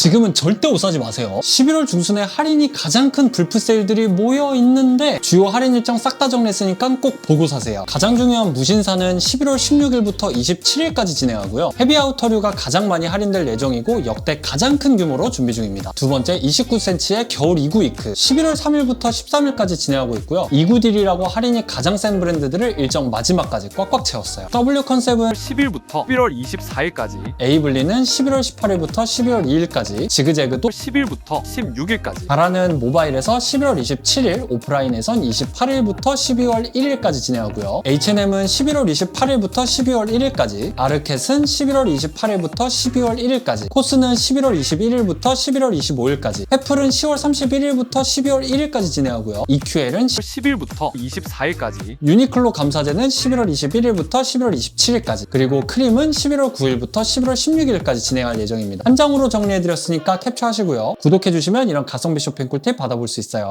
지금은 절대 못 사지 마세요. 11월 중순에 할인이 가장 큰 불프 세일들이 모여 있는데 주요 할인 일정 싹 다 정리했으니까 꼭 보고 사세요. 가장 중요한 무신사는 11월 16일부터 27일까지 진행하고요. 헤비 아우터류가 가장 많이 할인될 예정이고 역대 가장 큰 규모로 준비 중입니다. 두 번째 29cm의 겨울 2구 이크 11월 3일부터 13일까지 진행하고 있고요. 2구 딜이라고 할인이 가장 센 브랜드들을 일정 마지막까지 꽉꽉 채웠어요. W 컨셉은 10일부터 11월 24일까지 에이블리는 11월 18일부터 12월 2일까지 지그재그도 10일부터 16일까지 바라는 모바일에서 11월 27일, 오프라인에선 28일부터 12월 1일까지 진행하고요. H&M은 11월 28일부터 12월 1일까지, 아르켓은 11월 28일부터 12월 1일까지, 코스는 11월 21일부터 11월 25일까지, 애플은 10월 31일부터 12월 1일까지 진행하고요. EQL은 10일부터 24일까지 유니클로 감사제는 11월 21일부터 11월 27일까지 그리고 크림은 11월 9일부터 11월 16일까지 진행할 예정입니다. 한 장으로 정리해 드렸으니까 캡처하시고요. 구독해주시면 이런 가성비 쇼핑 꿀팁 받아볼 수 있어요.